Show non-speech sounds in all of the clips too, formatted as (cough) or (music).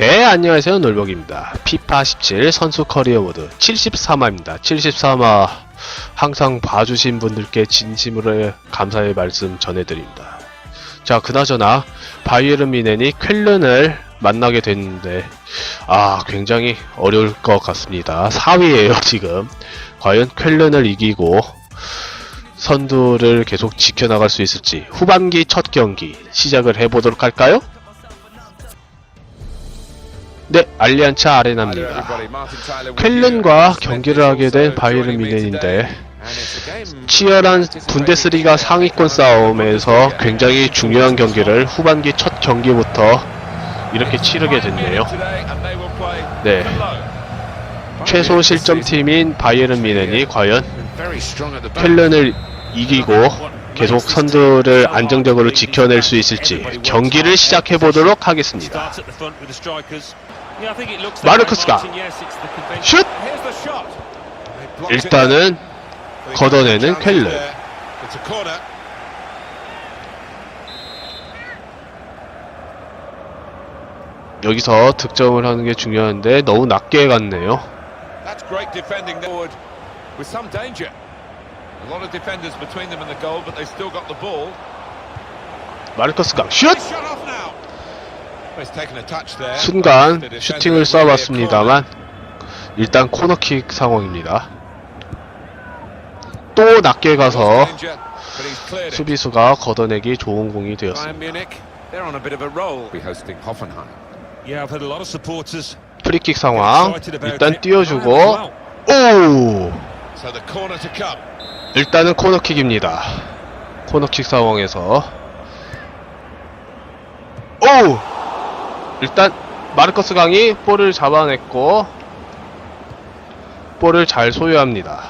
네, 안녕하세요. 놀복입니다. 피파 17 선수 커리어 모드 73화입니다. 73화 항상 봐주신 분들께 진심으로 감사의 말씀 전해드립니다. 자, 그나저나 바이에른 미넨이 쾰른을 만나게 됐는데 아, 굉장히 어려울 것 같습니다. 4위에요, (laughs) 지금. 과연 쾰른을 이기고 선두를 계속 지켜나갈 수 있을지 후반기 첫 경기 시작을 해보도록 할까요? 네, 알리안츠 아레나입니다. 쾰른과 경기를 하게 된 바이에른 미넨인데 치열한 분데스리가 상위권 싸움에서 굉장히 중요한 경기를 후반기 첫 경기부터 이렇게 치르게 됐네요. 네. 최소 실점팀인 바이에른 미넨이 과연 쾰른을 이기고 계속 선두를 안정적으로 지켜낼 수 있을지 경기를 시작해 보도록 하겠습니다. 마르크스가 슛! 일단은 걷어내는 쾰른. 여기서 득점을 하는 게 중요한데 너무 낮게 갔네요. That's great defending forward with some danger. A lot of defenders between them and the goal, but they still got the ball. 마르커스가 슛! 순간 슈팅을 쏴봤습니다만 일단 코너킥 상황입니다. 또 낮게. 가서. 수비수가 걷어내기 좋은 공이 되었습니다. 프리킥 상황 일단. 띄워주고. 오. 일단은 코너킥입니다. 코너킥 상황에서 오 일단 마르커스 강이 볼을 잡아냈고 볼을 잘 소유합니다.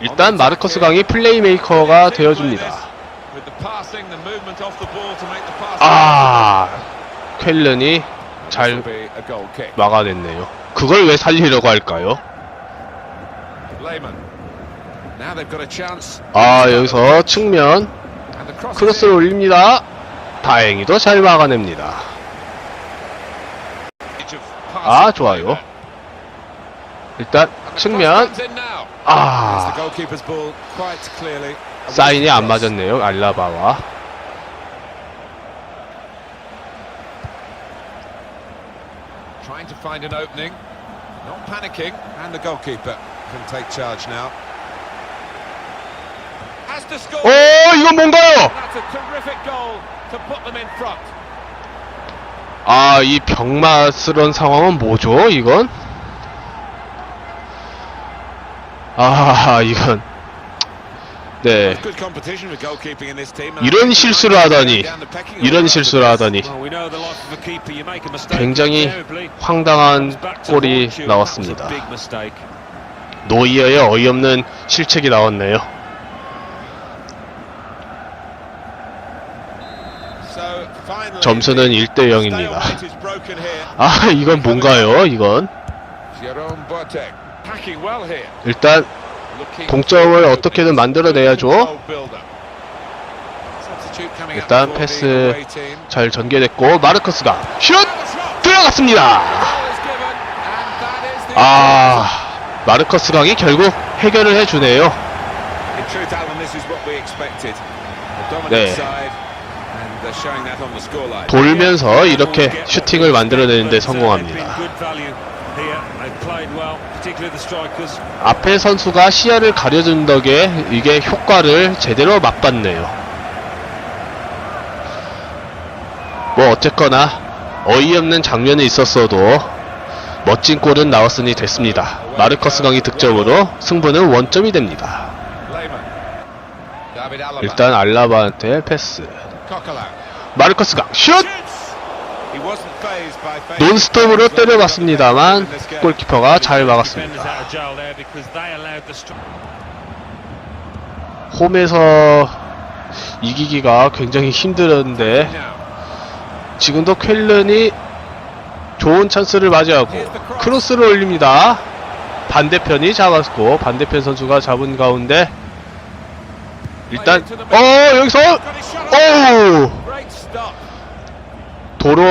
일단 마르커스 강이 플레이메이커가 되어줍니다. 아 This 잘. 막아냈네요. 그걸 왜 살리려고 할까요? 아 여기서 측면 크로스를. 올립니다. 다행히도 잘 막아냅니다. 아 좋아요. 일단 측면 아 사인이 안. 맞았네요. 알라바와 Trying to find an opening. Not panicking. And the goalkeeper can take charge now. Has to score. 오 이건 뭔가요? 아 이 병맛스런 상황은 뭐죠? 이건 아 이건 네. 이런 실수를 하다니 이런 실수를 하다니. 굉장히 황당한 골이. 나왔습니다. 노이어의 어이없는 실책이 나왔네요. 점수는 the 1대 0입니다. stalemate is broken here. 아 이건 뭔가요? 이건. 일단 동점을 어떻게든 만들어내야죠. 일단 패스. 잘 전개됐고 마르커스가 슛 들어갔습니다. 아 마르커스 강이 결국 해결을 해주네요. 네. 돌면서 이렇게 슈팅을 만들어내는데 성공합니다. 앞에 선수가 시야를 가려준 덕에 이게 효과를 제대로 맛봤네요. 뭐 어쨌거나 어이없는 장면이 있었어도 멋진 골은 나왔으니 됐습니다. 마르커스 강이 득점으로 승부는 원점이 됩니다. 일단 알라바한테 패스. Coquelin. 마르커스 강 슛! 논스톱으로 때려봤습니다만 골키퍼가 잘 막았습니다. 홈에서 이기기가 굉장히 힘들었는데 지금도 쾰른이 좋은 찬스를 맞이하고 크로스를 올립니다. 반대편이 잡았고 반대편 선수가 잡은 가운데 일단 어 여기서 got his shot off. 오 Great stop. 도로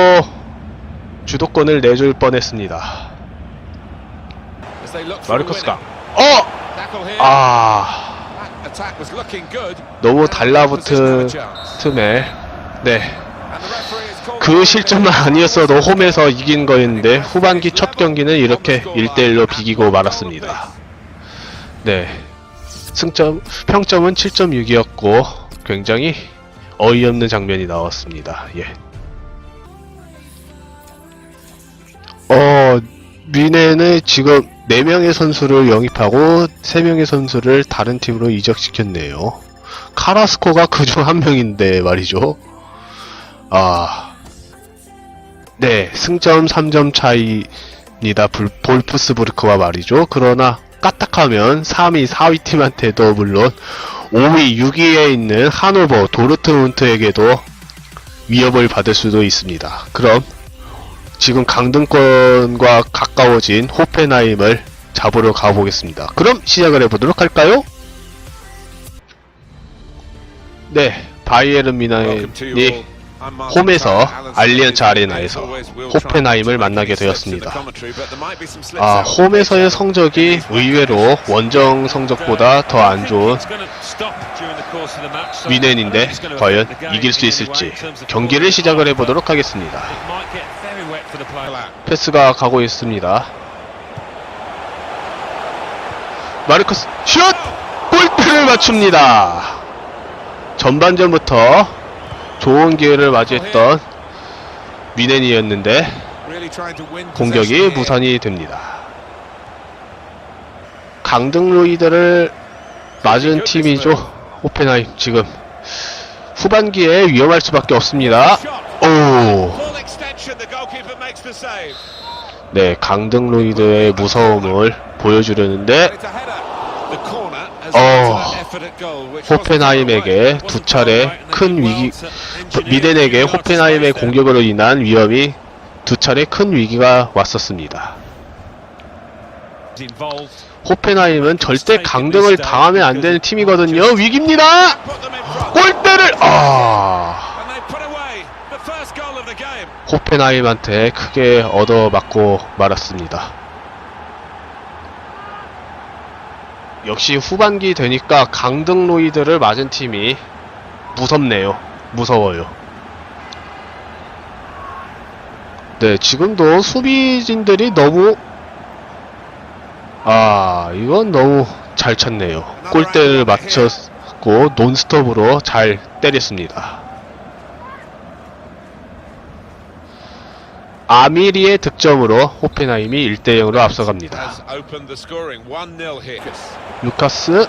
주도권을 내줄 뻔했습니다. Winner. 어! 아. 너무 달라붙은. 틈에 네그 it. 실점만 아니었어도 홈에서 이긴 거였는데 후반기 첫 경기는 이렇게 1대1로 비기고 말았습니다. 네. 승점, 평점은 7.6이었고 굉장히 어이없는 장면이 나왔습니다. 예. 어, 미네는 지금 4명의 선수를 영입하고 3명의 선수를 다른 팀으로 이적시켰네요. 카라스코가 그중 한 명인데 말이죠. 아, 네, 승점 3점 차이입니다. 불- 볼프스부르크와 말이죠. 그러나 까딱하면 3위, 4위 팀한테도 물론 5위, 6위에 있는 하노버, 도르트문트에게도 위협을 받을 수도 있습니다. 그럼 지금 강등권과 가까워진 호펜하임을 잡으러 가보겠습니다. 그럼 시작을 해보도록 할까요? 네, 바이에른 미나이 홈에서 알리언츠. 아레나에서 호펜하임을 만나게 되었습니다. 아, 홈에서의 성적이 의외로 원정 성적보다 더 안 좋은 미넨인데 과연 이길 수 있을지 경기를 시작을 해보도록 하겠습니다. 패스가 가고 있습니다. 마르커스 슛! 골대를 맞춥니다. 전반전부터 좋은 기회를 맞이했던 미넨이었는데 공격이. 무산이 됩니다. 강등 루이드를 맞은 팀이죠. 호펜하임 지금 후반기에 위험할 수밖에 없습니다. 오. 네 강등 루이드의 무서움을 보여주려는데 wasn't 호펜하임에게 두 차례 큰 위기 미덴에게 호펜하임의 공격으로 인한 위험이 두 차례 큰 위기가 왔었습니다. 호펜하임은 절대 강등을 당하면 안 되는 팀이거든요. 위기입니다. 골대를 아. 호펜하임한테 크게 얻어 맞고 말았습니다. 역시 후반기 되니까 강등 로이드를 맞은 팀이 무섭네요. 무서워요. 네, 지금도 수비진들이 너무 아, 이건 너무 잘 쳤네요. 골대를 맞췄고 논스톱으로 잘 때렸습니다. 아미리의 득점으로 호펜하임이 1대0으로 앞서갑니다. Has opened the scoring. 1-0 here. 루카스.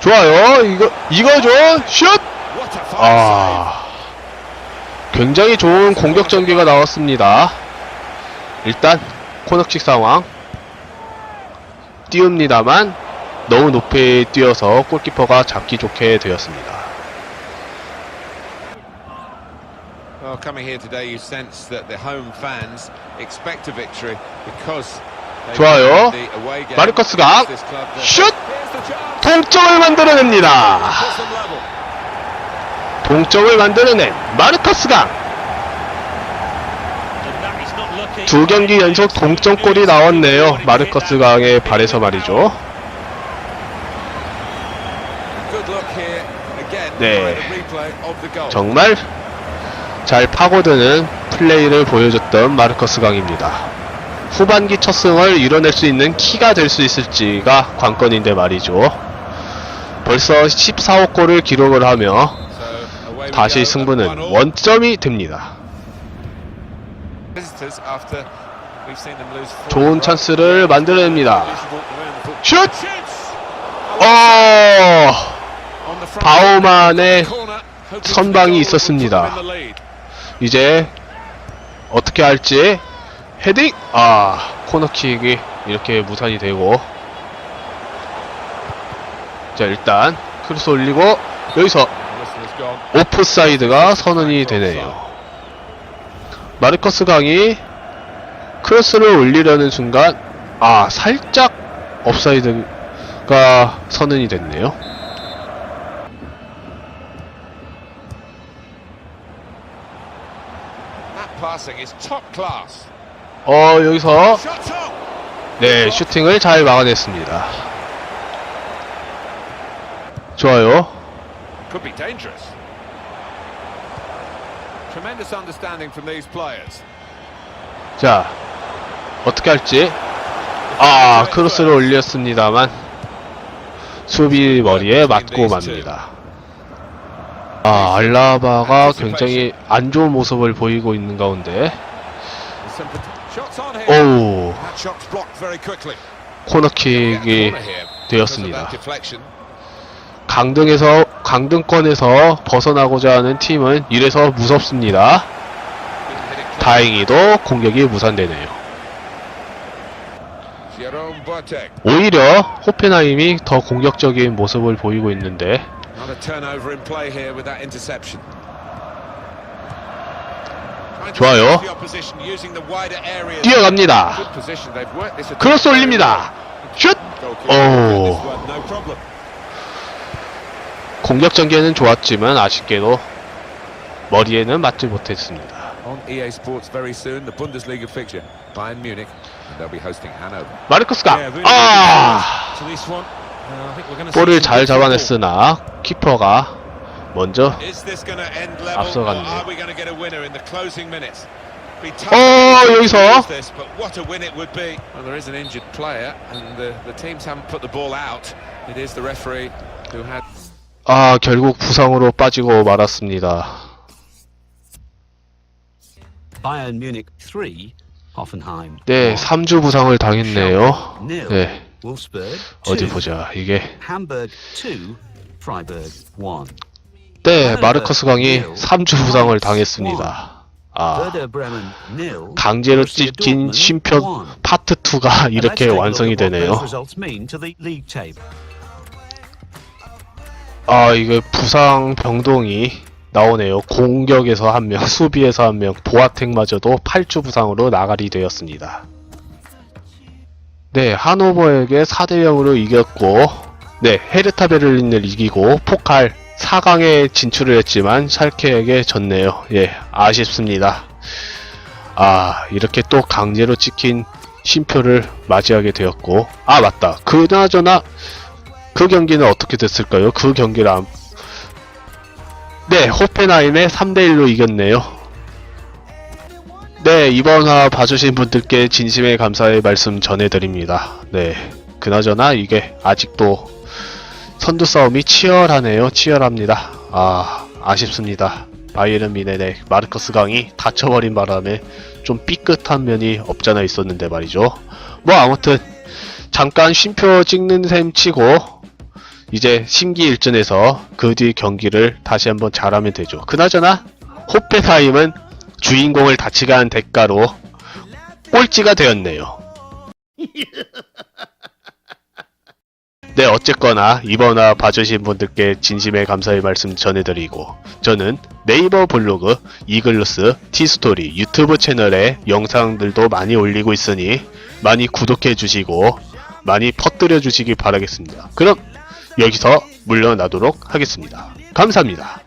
좋아요. 이거 이거죠. 슛! 아. 굉장히 좋은 공격 전개가 나왔습니다. 일단 코너킥 상황 띄웁니다만 너무 높이 뛰어서 골키퍼가 잡기 좋게 되었습니다. Coming here today, you sense that the home fans expect a victory because 좋아요. 마르커스가 슛! 동점을 만들어냅니다. 동점을 만들어낸 마르커스가 두 경기 연속 동점골이 나왔네요. 마르커스 강의 발에서 말이죠. 네. 정말 잘 파고드는 플레이를 보여줬던 마르커스 강입니다. 후반기 첫 승을 이뤄낼 수 있는 키가 될 수 있을지가 관건인데 말이죠. 벌써 14호 골을 기록을 하며 다시 승부는. 원점이 됩니다. 좋은. 찬스를 만들어냅니다. 슛! 어! 바우만의 선방이 있었습니다. 이제 어떻게 할지 헤딩! 아, 코너킥이 이렇게 무산이 되고 자, 일단 크로스 올리고 여기서. 오프사이드가 선언이 되네요. 마르커스 강이 크로스를 올리려는 순간 아 살짝 업사이드가 선언이 됐네요. 어 여기서. 네 슈팅을 잘 막아냈습니다. 좋아요. 자 어떻게 할지 아 크로스를 올렸습니다만 수비 머리에 맞고 맙니다. 아 알라바가 굉장히 안 좋은 모습을 보이고 있는 가운데 Some pot- Shots on here. 오 That shot's blocked very quickly. 코너킥이 되었습니다. 강등에서 강등권에서 벗어나고자 하는 팀은 이래서 무섭습니다. 다행히도 공격이 무산되네요. 오히려 호펜하임이 더 공격적인 모습을 보이고 있는데 Not a turnover in play here with that interception. 좋아요. 뛰어갑니다. 크로스 올립니다. 슛! 오. 공격 전개는 좋았지만 아쉽게도 머리에는 맞지 못했습니다. Really 아 Uh, 볼을 잘. 잡아냈으나 키퍼가 먼저 앞서갔네요. tough 어, 여기서. 아 결국 부상으로 빠지고 말았습니다. Bayern Munich 3, Hoffenheim. 네, 1. 3주 부상을 당했네요. 네, 어디 2, 보자. 이게 Hamburg 2, Freiburg 1. 네, 마르커스 강이 3주 부상을 당했습니다. 아, Werder Bremen 0. 강제로 찍힌 심표 파트 2가 이렇게 완성이 되네요. 아, 이게 부상 병동이 나오네요. 공격에서 한 명, 수비에서 한 명, 보아텍마저도 8주 부상으로 나가리 되었습니다. 네, 하노버에게 4대 0으로 이겼고, 네, 헤르타 베를린을 이기고 포칼 4강에 진출을 했지만 샬케에게 졌네요. 예, 아쉽습니다. 아, 이렇게 또 강제로 찍힌 심표를 맞이하게 되었고, 아, 맞다. 그나저나 그 경기는 어떻게 됐을까요? 그 경기를 안... 네, 호펜하임에 3대1로 이겼네요. 네, 이번 화 봐주신 분들께 진심의 감사의 말씀 전해드립니다. 네, 그나저나 이게 아직도 선두 싸움이 치열하네요. 치열합니다. 아, 아쉽습니다. 바이에른 미네네 마르커스 강이 다쳐버린 바람에 좀 삐끗한 면이 없잖아 있었는데 말이죠. 뭐 아무튼 잠깐 쉼표 찍는 셈 치고 이제 심기일전에서 그 뒤 경기를 다시 한번 잘하면 되죠. 그나저나 호펜하임은 주인공을 다치게 한 대가로 꼴찌가 되었네요. (laughs) 네, 어쨌거나 이번화 봐주신 분들께 진심의 감사의 말씀 전해드리고 저는 네이버 블로그 이글루스 티스토리 유튜브 채널에 영상들도 많이 올리고 있으니 많이 구독해 주시고 많이 퍼뜨려 주시기 바라겠습니다. 그럼 여기서 물러나도록 하겠습니다. 감사합니다.